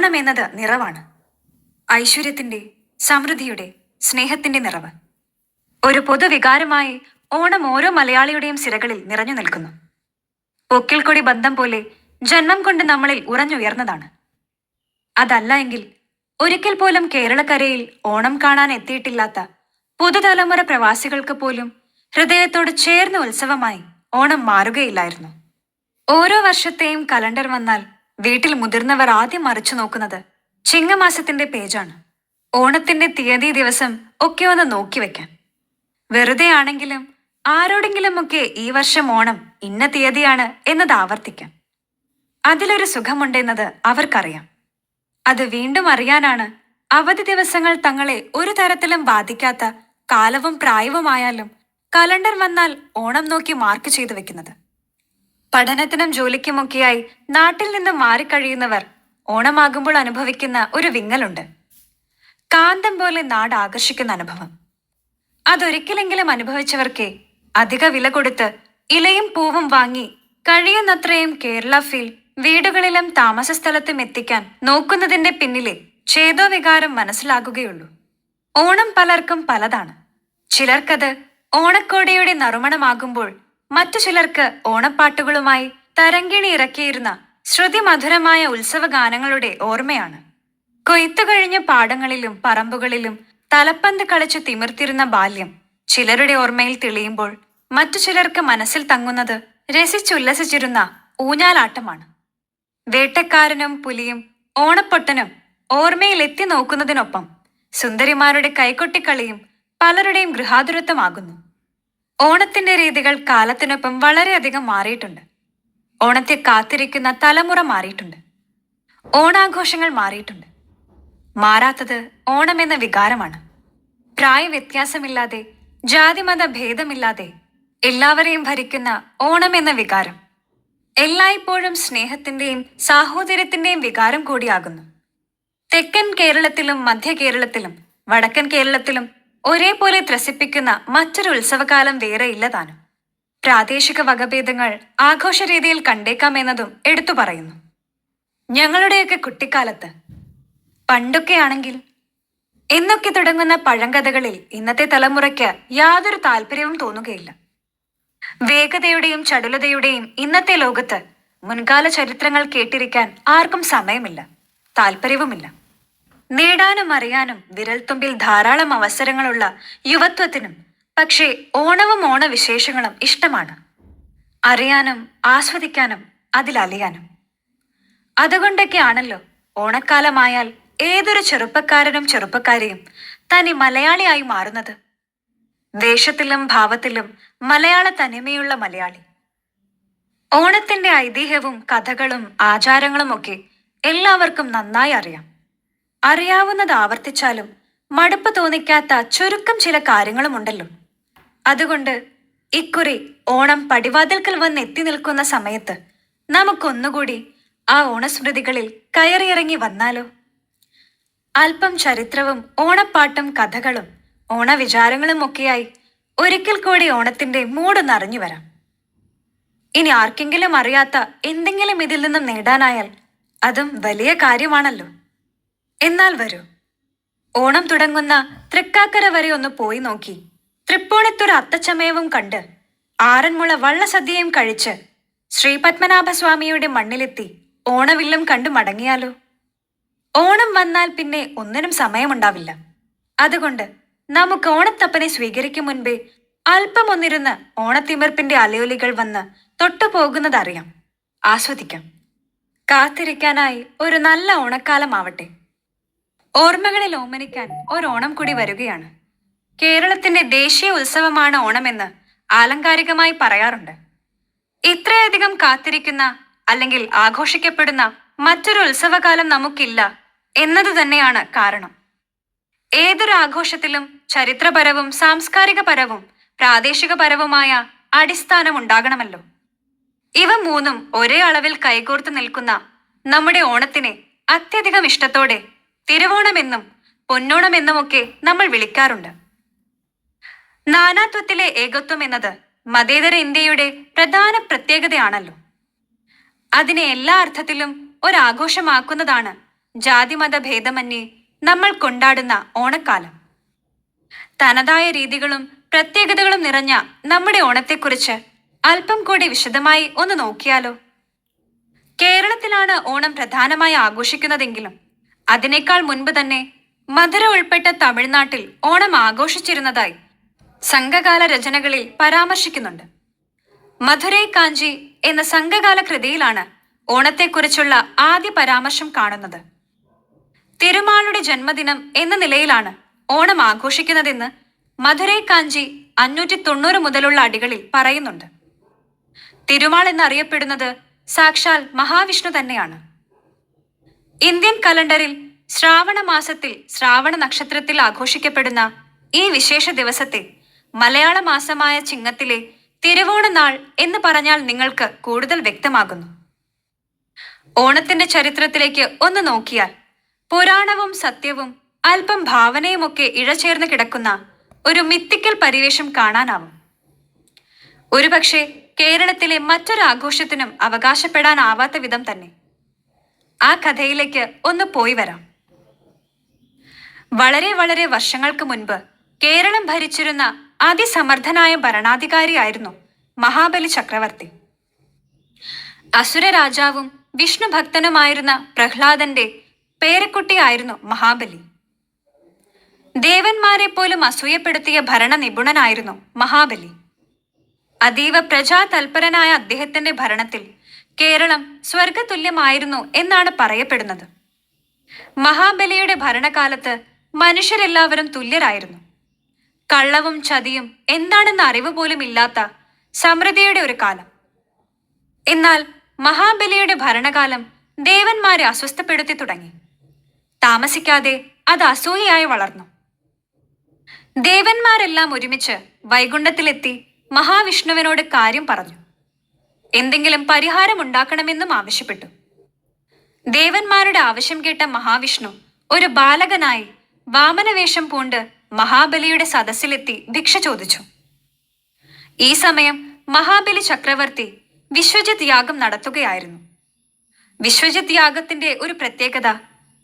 ഓണം എന്നത് നിറവാണ്. ഐശ്വര്യത്തിന്റെ സമൃദ്ധിയുടെ സ്നേഹത്തിന്റെ നിറവ്. ഒരു പൊതുവികാരമായി ഓണം ഓരോ മലയാളിയുടെയും സിരകളിൽ നിറഞ്ഞു നിൽക്കുന്നു. ഒക്കിൽക്കൊടി ബന്ധം പോലെ ജന്മം കൊണ്ട് നമ്മളിൽ ഉറഞ്ഞുയർന്നതാണ്. അതല്ല എങ്കിൽ ഒരിക്കൽ പോലും കേരളക്കരയിൽ ഓണം കാണാൻ എത്തിയിട്ടില്ലാത്ത പുതുതലമുറ പ്രവാസികൾക്ക് പോലും ഹൃദയത്തോട് ചേർന്ന ഉത്സവമായി ഓണം മാറുകയില്ലായിരുന്നു. ഓരോ വർഷത്തെയും കലണ്ടർ വന്നാൽ വീട്ടിൽ മുതിർന്നവർ ആദ്യം മറിച്ചു നോക്കുന്നത് ചിങ്ങമാസത്തിന്റെ പേജാണ്. ഓണത്തിന്റെ തീയതി ദിവസം ഒക്കെ ഒന്ന് നോക്കി വെക്കാൻ വെറുതെ ആണെങ്കിലും ആരോടെങ്കിലുമൊക്കെ ഈ വർഷം ഓണം ഇന്ന തീയതിയാണ് എന്നത് ആവർത്തിക്കാം. അതിലൊരു സുഖമുണ്ടെന്നത് അവർക്കറിയാം. അത് വീണ്ടും അറിയാനാണ് അവധി ദിവസങ്ങൾ തങ്ങളെ ഒരു തരത്തിലും ബാധിക്കാത്ത കാലവും പ്രായവുമായാലും കലണ്ടർ വന്നാൽ ഓണം നോക്കി മാർക്ക് ചെയ്തു വെക്കുന്നത്. പഠനത്തിനും ജോലിക്കുമൊക്കെയായി നാട്ടിൽ നിന്ന് മാറിക്കഴിയുന്നവർ ഓണമാകുമ്പോൾ അനുഭവിക്കുന്ന ഒരു വിങ്ങലുണ്ട്. കാന്തം പോലെ നാട് ആകർഷിക്കുന്ന അനുഭവം. അതൊരിക്കലെങ്കിലും അനുഭവിച്ചവർക്കേ അധിക വില കൊടുത്ത് ഇലയും പൂവും വാങ്ങി കഴിയുന്നത്രയും കേരള ഫീൽ വീടുകളിലും താമസ സ്ഥലത്തും എത്തിക്കാൻ നോക്കുന്നതിന്റെ പിന്നിലെ ഛേദോവികാരം മനസ്സിലാകുകയുള്ളൂ. ഓണം പലർക്കും പലതാണ്. ചിലർക്കത് ഓണക്കോടിയുടെ നറുമണമാകുമ്പോൾ മറ്റു ചിലർക്ക് ഓണപ്പാട്ടുകളുമായി തരങ്കിണി ഇറക്കിയിരുന്ന ശ്രുതിമധുരമായ ഉത്സവഗാനങ്ങളുടെ ഓർമ്മയാണ്. കൊയ്ത്തു കഴിഞ്ഞ പാടങ്ങളിലും പറമ്പുകളിലും തലപ്പന്ത് കളിച്ച് തിമിർത്തിരുന്ന ബാല്യം ചിലരുടെ ഓർമ്മയിൽ തെളിയുമ്പോൾ മറ്റു ചിലർക്ക് മനസ്സിൽ തങ്ങുന്നത് രസിച്ചുല്ലസിച്ചിരുന്ന ഊഞ്ഞാലാട്ടമാണ്. വേട്ടക്കാരനും പുലിയും ഓണപ്പൊട്ടനും ഓർമ്മയിൽ എത്തി നോക്കുന്നതിനൊപ്പം സുന്ദരിമാരുടെ കൈകൊട്ടിക്കളിയും പലരുടെയും ഗൃഹാതുരത്വമാകുന്നു. ഓണത്തിന്റെ രീതികൾ കാലത്തിനൊപ്പം വളരെയധികം മാറിയിട്ടുണ്ട്. ഓണത്തെ കാത്തിരിക്കുന്ന തലമുറ മാറിയിട്ടുണ്ട്. ഓണാഘോഷങ്ങൾ മാറിയിട്ടുണ്ട്. മാറാത്തത് ഓണം എന്ന വികാരമാണ്. പ്രായവ്യത്യാസമില്ലാതെ ജാതിമത ഭേദമില്ലാതെ എല്ലാവരെയും ഭരിക്കുന്ന ഓണം എന്ന വികാരം. എല്ലായ്പ്പോഴും സ്നേഹത്തിന്റെയും സാഹോദര്യത്തിന്റെയും വികാരം കൂടിയാകുന്നു. തെക്കൻ കേരളത്തിലും മധ്യ കേരളത്തിലും വടക്കൻ കേരളത്തിലും ഒരേപോലെ ത്രസിപ്പിക്കുന്ന മറ്റൊരു ഉത്സവകാലം വേറെ ഇല്ലതാനും പ്രാദേശിക വകഭേദങ്ങൾ ആഘോഷ രീതിയിൽ കണ്ടേക്കാമെന്നതും എടുത്തു പറയുന്നു. ഞങ്ങളുടെയൊക്കെ കുട്ടിക്കാലത്ത് പണ്ടൊക്കെയാണെങ്കിൽ എന്നൊക്കെ തുടങ്ങുന്ന പഴങ്കഥകളിൽ ഇന്നത്തെ തലമുറയ്ക്ക് യാതൊരു താല്പര്യവും തോന്നുകയില്ല. വേഗതയുടെയും ചടുലതയുടെയും ഇന്നത്തെ ലോകത്ത് മുൻകാല ചരിത്രങ്ങൾ കേട്ടിരിക്കാൻ ആർക്കും സമയമില്ല താല്പര്യവുമില്ല. നേടാനും അറിയാനും വിരൽത്തുമ്പിൽ ധാരാളം അവസരങ്ങളുള്ള യുവത്വത്തിനും പക്ഷേ ഓണവും ഓണവിശേഷങ്ങളും ഇഷ്ടമാണ്. അറിയാനും ആസ്വദിക്കാനും അതിലലിയാനും അതുകൊണ്ടൊക്കെയാണല്ലോ ഓണക്കാലമായാൽ ഏതൊരു ചെറുപ്പക്കാരനും ചെറുപ്പക്കാരിയും തനി മലയാളിയായി മാറുന്നത്. ദേശത്തിലും ഭാവത്തിലും മലയാള തനിമയുള്ള മലയാളി. ഓണത്തിന്റെ ഐതിഹ്യവും കഥകളും ആചാരങ്ങളും ഒക്കെ എല്ലാവർക്കും നന്നായി അറിയാം. അറിയാവുന്നത് ആവർത്തിച്ചാലും മടുപ്പ് തോന്നിക്കാത്ത ചുരുക്കം ചില കാര്യങ്ങളുമുണ്ടല്ലോ. അതുകൊണ്ട് ഇക്കുറി ഓണം പടിവാതിൽക്കൽ വന്ന് എത്തി നിൽക്കുന്ന സമയത്ത് നമുക്കൊന്നുകൂടി ആ ഓണസ്മൃതികളിൽ കയറിയിറങ്ങി വന്നാലോ? അല്പം ചരിത്രവും ഓണപ്പാട്ടും കഥകളും ഓണവിചാരങ്ങളും ഒക്കെയായി ഒരിക്കൽ കൂടി ഓണത്തിന്റെ മൂട് നിറഞ്ഞു വരാം ഇനി ആർക്കെങ്കിലും അറിയാത്ത എന്തെങ്കിലും ഇതിൽ നിന്നും നേടാനായാൽ അതും വലിയ കാര്യമാണല്ലോ. എന്നാൽ വരൂ. ഓണം തുടങ്ങുന്ന തൃക്കാക്കര വരെ ഒന്ന് പോയി നോക്കി. തൃപ്പൂണിത്തൊരു അത്തച്ചമയവും കണ്ട് ആറന്മുള വള്ളസദ്യയും കഴിച്ച് ശ്രീപത്മനാഭസ്വാമിയുടെ മണ്ണിലെത്തി ഓണവില്ലും കണ്ടു മടങ്ങിയാലോ? ഓണം വന്നാൽ പിന്നെ ഒന്നിനും സമയമുണ്ടാവില്ല. അതുകൊണ്ട് നമുക്ക് ഓണത്തപ്പനെ സ്വീകരിക്കും മുൻപേ അല്പം ഒന്നിരുന്ന് ഓണത്തിമിർപ്പിന്റെ അലയൊലികൾ വന്ന് തൊട്ടുപോകുന്നതറിയാം. ആസ്വദിക്കാം. കാത്തിരിക്കാനായി ഒരു നല്ല ഓണക്കാലമാവട്ടെ. ഓർമ്മകളിൽ ഓമനിക്കാൻ ഒരോണം കൂടി വരികയാണ്. കേരളത്തിന്റെ ദേശീയ ഉത്സവമാണ് ഓണമെന്ന് ആലങ്കാരികമായി പറയാറുണ്ട്. ഇത്രയധികം കാത്തിരിക്കുന്ന അല്ലെങ്കിൽ ആഘോഷിക്കപ്പെടുന്ന മറ്റൊരു ഉത്സവകാലം നമുക്കില്ല എന്നത് തന്നെയാണ് കാരണം. ഏതൊരു ആഘോഷത്തിലും ചരിത്രപരവും സാംസ്കാരികപരവും പ്രാദേശികപരവുമായ അടിസ്ഥാനം ഉണ്ടാകണമല്ലോ ഇവ മൂന്നും ഒരേ അളവിൽ കൈകോർത്ത് നിൽക്കുന്ന നമ്മുടെ ഓണത്തിനെ അത്യധികം ഇഷ്ടത്തോടെ തിരുവോണമെന്നും പൊന്നോണമെന്നുമൊക്കെ നമ്മൾ വിളിക്കാറുണ്ട്. നാനാത്വത്തിലെ ഏകത്വം എന്നത് മതേതര ഇന്ത്യയുടെ പ്രധാന പ്രത്യേകതയാണല്ലോ. അതിനെ എല്ലാ അർത്ഥത്തിലും ഒരാഘോഷമാക്കുന്നതാണ് ജാതിമത ഭേദമന്യേ നമ്മൾ കൊണ്ടാടുന്ന ഓണക്കാലം. തനതായ രീതികളും പ്രത്യേകതകളും നിറഞ്ഞ നമ്മുടെ ഓണത്തെക്കുറിച്ച് അല്പം കൂടി വിശദമായി ഒന്ന് നോക്കിയാലോ. കേരളത്തിലാണ് ഓണം പ്രധാനമായി ആഘോഷിക്കുന്നതെങ്കിലും അതിനേക്കാൾ മുൻപ് തന്നെ മധുര ഉൾപ്പെട്ട തമിഴ്നാട്ടിൽ ഓണം ആഘോഷിച്ചിരുന്നതായി സംഘകാല രചനകളിൽ പരാമർശിക്കുന്നുണ്ട്. മധുരൈ കാഞ്ചി എന്ന സംഘകാല കൃതിയിലാണ് ഓണത്തെക്കുറിച്ചുള്ള ആദ്യ പരാമർശം കാണുന്നത്. തിരുമാളുടെ ജന്മദിനം എന്ന നിലയിലാണ് ഓണം ആഘോഷിക്കുന്നതെന്ന് മധുരൈ കാഞ്ചി അഞ്ഞൂറ്റി തൊണ്ണൂറ് മുതലുള്ള അടികളിൽ പറയുന്നുണ്ട്. തിരുമാൾ എന്നറിയപ്പെടുന്നത് സാക്ഷാൽ മഹാവിഷ്ണു തന്നെയാണ്. ഇന്ത്യൻ കലണ്ടറിൽ ശ്രാവണ മാസത്തിൽ ശ്രാവണ നക്ഷത്രത്തിൽ ആഘോഷിക്കപ്പെടുന്ന ഈ വിശേഷ ദിവസത്തെ മലയാള മാസമായ ചിങ്ങത്തിലെ തിരുവോണ നാൾ എന്ന് പറഞ്ഞാൽ നിങ്ങൾക്ക് കൂടുതൽ വ്യക്തമാകുന്നു. ഓണത്തിന്റെ ചരിത്രത്തിലേക്ക് ഒന്ന് നോക്കിയാൽ പുരാണവും സത്യവും അല്പം ഭാവനയുമൊക്കെ ഇഴചേർന്ന് കിടക്കുന്ന ഒരു മിത്തിക്കൽ പരിവേഷം കാണാനാവും. ഒരുപക്ഷെ കേരളത്തിലെ മറ്റൊരു ആഘോഷത്തിനും അവകാശപ്പെടാനാവാത്ത വിധം തന്നെ. ആ കഥയിലേക്ക് ഒന്ന് പോയി വരാം. വളരെ വളരെ വർഷങ്ങൾക്ക് മുൻപ് കേരളം ഭരിച്ചിരുന്ന അതിസമർത്ഥനായ ഭരണാധികാരിയായിരുന്നു മഹാബലി ചക്രവർത്തി. അസുര രാജാവും വിഷ്ണു ഭക്തനുമായിരുന്ന പ്രഹ്ലാദന്റെ പേരക്കുട്ടിയായിരുന്നു മഹാബലി. ദേവന്മാരെ പോലും അസൂയപ്പെടുത്തിയ ഭരണ നിപുണനായിരുന്നു മഹാബലി. അതീവ പ്രജാതൽപരനായ അദ്ദേഹത്തിന്റെ ഭരണത്തിൽ കേരളം സ്വർഗതുല്യമായിരുന്നു എന്നാണ് പറയപ്പെടുന്നത്. മഹാബലിയുടെ ഭരണകാലത്ത് മനുഷ്യരെല്ലാവരും തുല്യരായിരുന്നു. കള്ളവും ചതിയും എന്താണെന്ന അറിവ് പോലും ഇല്ലാത്ത സമൃദ്ധിയുടെ ഒരു കാലം. എന്നാൽ മഹാബലിയുടെ ഭരണകാലം ദേവന്മാരെ അസ്വസ്ഥപ്പെടുത്തി തുടങ്ങി. താമസിക്കാതെ അത് അസൂയയായി വളർന്നു. ദേവന്മാരെല്ലാം ഒരുമിച്ച് വൈകുണ്ഠത്തിലെത്തി മഹാവിഷ്ണുവിനോട് കാര്യം പറഞ്ഞു. എന്തെങ്കിലും പരിഹാരം ഉണ്ടാക്കണമെന്നും ആവശ്യപ്പെട്ടു. ദേവന്മാരുടെ ആവശ്യം കേട്ട മഹാവിഷ്ണു ഒരു ബാലകനായി വാമനവേഷം പൂണ്ട് മഹാബലിയുടെ സദസ്സിലെത്തി ഭിക്ഷ ചോദിച്ചു. ഈ സമയം മഹാബലി ചക്രവർത്തി വിശ്വജിത് യാഗം നടത്തുകയായിരുന്നു. വിശ്വജിത് യാഗത്തിന്റെ ഒരു പ്രത്യേകത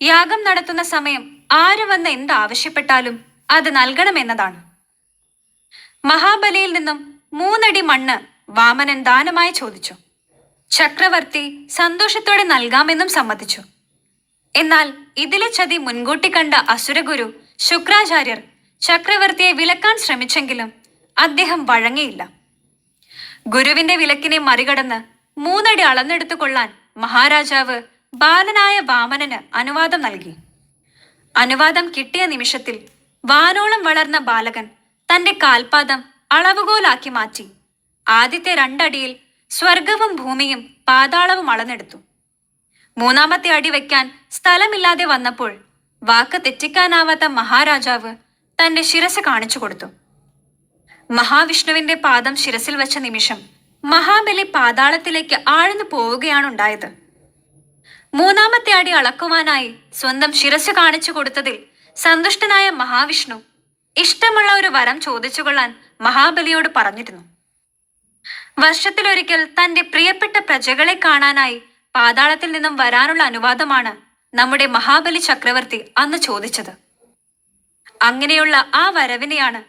യാഗം നടത്തുന്ന സമയം ആര് വന്ന് എന്താവശ്യപ്പെട്ടാലും അത് നൽകണമെന്നതാണ്. മഹാബലിയിൽ നിന്നും മൂന്നടി മണ്ണ് വാമനൻ ദാനമായി ചോദിച്ചു. ചക്രവർത്തി സന്തോഷത്തോടെ നൽകാമെന്നും സമ്മതിച്ചു. എന്നാൽ ഇതിലെ ചതി മുൻകൂട്ടി കണ്ട അസുരഗുരു ശുക്രാചാര്യർ ചക്രവർത്തിയെ വിലക്കാൻ ശ്രമിച്ചെങ്കിലും അദ്ദേഹം വഴങ്ങിയില്ല. ഗുരുവിന്റെ വിലക്കിനെ മറികടന്ന് മൂന്നടി അളന്നെടുത്തു കൊള്ളാൻ മഹാരാജാവ് ബാലനായ വാമനന് അനുവാദം നൽകി. അനുവാദം കിട്ടിയ നിമിഷത്തിൽ വാനോളം വളർന്ന ബാലകൻ തന്റെ കാൽപാദം അളവുകോലാക്കി മാറ്റി. ആദ്യത്തെ രണ്ടടിയിൽ സ്വർഗവും ഭൂമിയും പാതാളവും അളന്നെടുത്തു. മൂന്നാമത്തെ അടി വയ്ക്കാൻ സ്ഥലമില്ലാതെ വന്നപ്പോൾ വാക്ക് തെറ്റിക്കാനാവാത്ത മഹാരാജാവ് തന്റെ ശിരസ് കാണിച്ചു കൊടുത്തു. മഹാവിഷ്ണുവിന്റെ പാദം ശിരസിൽ വെച്ച നിമിഷം മഹാബലി പാതാളത്തിലേക്ക് ആഴ്ന്നു പോവുകയാണുണ്ടായത്. മൂന്നാമത്തെ അടി അളക്കുവാനായി സ്വന്തം ശിരസ് കാണിച്ചു കൊടുത്തതിൽ സന്തുഷ്ടനായ മഹാവിഷ്ണു ഇഷ്ടമുള്ള ഒരു വരം ചോദിച്ചുകൊള്ളാൻ മഹാബലിയോട് പറഞ്ഞിരുന്നു. വർഷത്തിലൊരിക്കൽ തന്റെ പ്രിയപ്പെട്ട പ്രജകളെ കാണാനായി പാതാളത്തിൽ നിന്നും വരാനുള്ള അനുവാദമാണ് നമ്മുടെ മഹാബലി ചക്രവർത്തി അന്ന് ചോദിച്ചത്. അങ്ങനെയുള്ള ആ വരവിനെയാണ്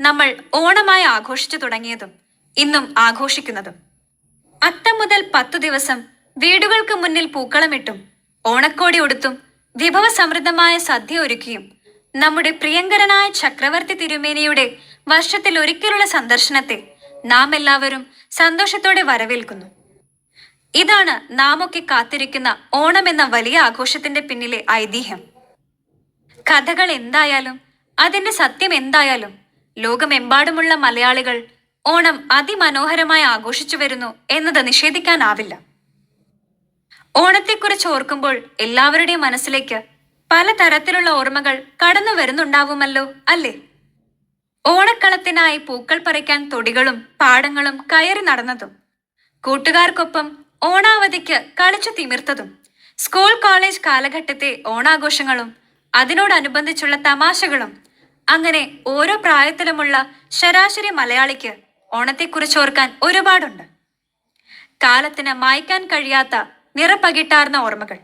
നമ്മൾ ഓണമായി ആഘോഷിച്ചു തുടങ്ങിയതും ഇന്നും ആഘോഷിക്കുന്നതും. അത്തം മുതൽ പത്തു ദിവസം വീടുകൾക്ക് മുന്നിൽ പൂക്കളമിട്ടും ഓണക്കോടി ഉടുത്തും വിഭവസമൃദ്ധമായ സദ്യ ഒരുക്കിയും നമ്മുടെ പ്രിയങ്കരനായ ചക്രവർത്തി തിരുമേനിയുടെ വർഷത്തിൽ ഒരിക്കലുള്ള സന്ദർശനത്തെ നാം എല്ലാവരും സന്തോഷത്തോടെ വരവേൽക്കുന്നു. ഇതാണ് നാം ഒക്കെ കാത്തിരിക്കുന്ന ഓണം എന്ന വലിയ ആഘോഷത്തിന്റെ പിന്നിലെ ഐതിഹ്യം. കഥകൾ എന്തായാലും അതിന്റെ സത്യം എന്തായാലും ലോകമെമ്പാടുമുള്ള മലയാളികൾ ഓണം അതിമനോഹരമായി ആഘോഷിച്ചു വരുന്നു എന്നത് നിഷേധിക്കാനാവില്ല. ഓണത്തെക്കുറിച്ച് ഓർക്കുമ്പോൾ എല്ലാവരുടെയും മനസ്സിലേക്ക് പലതരത്തിലുള്ള ഓർമ്മകൾ കടന്നു വരുന്നുണ്ടാവുമല്ലോ അല്ലേ? ഓണക്കളത്തിനായി പൂക്കൾ പറിക്കാൻ തൊടികളും പാടങ്ങളും കയറി നടന്നതും കൂട്ടുകാർക്കൊപ്പം ഓണാവധിക്ക് കളിച്ചു തിമിർത്തതും സ്കൂൾ കോളേജ് കാലഘട്ടത്തെ ഓണാഘോഷങ്ങളും അതിനോടനുബന്ധിച്ചുള്ള തമാശകളും അങ്ങനെ ഓരോ പ്രായത്തിലുമുള്ള ശരാശരി മലയാളിക്ക് ഓണത്തെക്കുറിച്ച് ഓർക്കാൻ ഒരുപാടുണ്ട്. കാലത്തിന് മായ്ക്കാൻ കഴിയാത്ത നിറപ്പകിട്ടാർന്ന ഓർമ്മകൾ.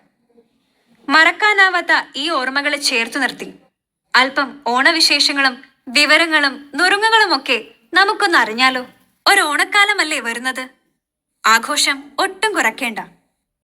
മറക്കാനാവാത്ത ഈ ഓർമ്മകളെ ചേർത്തു നിർത്തി. അല്പം ഓണവിശേഷങ്ങളും വിവരങ്ങളും നുറുങ്ങുകളും ഒക്കെ നമുക്കൊന്ന് അറിഞ്ഞാലോ? ഒരു ഓണക്കാലമല്ലേ വരുന്നത്? ആഘോഷം ഒട്ടും കുറയ്ക്കേണ്ട.